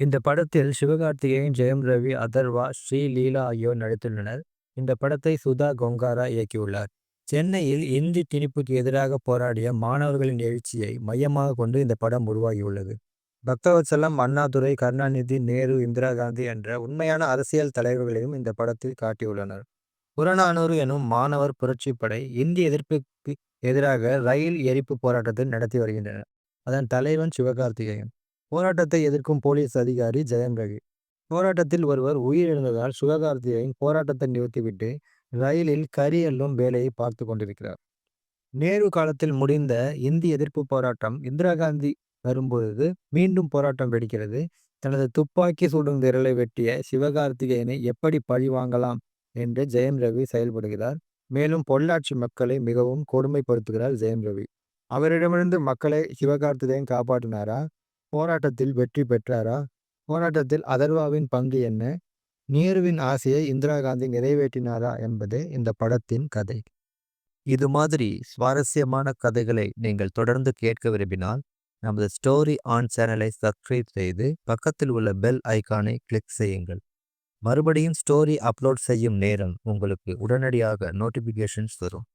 இந்த படத்தில் சிவகார்த்திகேயன், ஜெயம் ரவி, அதர்வா, ஸ்ரீலீலா ஆகியோர் நடித்துள்ளனர். இந்த படத்தை சுதா கொங்காரா இயக்கியுள்ளார். சென்னையில் இந்தி திணிப்புக்கு எதிராக போராடிய மாணவர்களின் எழுச்சியை மையமாக கொண்டு இந்த படம் உருவாகியுள்ளது. பக்தவத்சலம், அண்ணாதுரை, கருணாநிதி, நேரு, இந்திரா காந்தி என்ற உண்மையான அரசியல் தலைவர்களையும் இந்த படத்தில் காட்டியுள்ளனர். புறநானூறு எனும் மாணவர் புரட்சிப்படை இந்தி எதிர்ப்புக்கு எதிராக ரயில் எரிப்பு போராட்டத்தை நடத்தி வருகின்றனர். அதன் தலைவன் சிவகார்த்திகேயன். போராட்டத்தை எதிர்க்கும் போலீஸ் அதிகாரி ஜெயம் ரவி. போராட்டத்தில் ஒருவர் உயிரிழந்ததால் சிவகார்த்திகேயன் போராட்டத்தை நிறுத்திவிட்டு ரயிலில் கறி எல்லும் வேலையை பார்த்து கொண்டிருக்கிறார். நேரு காலத்தில் முடிந்த இந்தி எதிர்ப்பு போராட்டம் இந்திரா காந்தி வரும்பொழுது மீண்டும் போராட்டம் வெடிக்கிறது. தனது துப்பாக்கி சுடும் விரலை வெட்டிய சிவகார்த்திகேயனை எப்படி பழி வாங்கலாம் என்று ஜெயம் ரவி செயல்படுகிறார். மேலும் பொள்ளாச்சி மக்களை மிகவும் கொடுமைப்படுத்துகிறார் ஜெயம் ரவி. அவரிடமிருந்து மக்களை சிவகார்த்திகேயன் காப்பாற்றினாரா? போராட்டத்தில் வெற்றி பெற்றாரா? போராட்டத்தில் அதர்வாவின் பங்கு என்ன? நேருவின் ஆசையை இந்திரா காந்தி நிறைவேற்றினாரா என்பது இந்த படத்தின் கதை. இது மாதிரி சுவாரஸ்யமான கதைகளை நீங்கள் தொடர்ந்து கேட்க விரும்பினால் நமது ஸ்டோரி ஆன் சேனலை சப்ஸ்கிரைப் செய்து பக்கத்தில் உள்ள பெல் ஐக்கானை கிளிக் செய்யுங்கள். மறுபடியும் ஸ்டோரி அப்லோட் செய்யும் நேரம் உங்களுக்கு உடனடியாக நோட்டிபிகேஷன்ஸ் வரும்.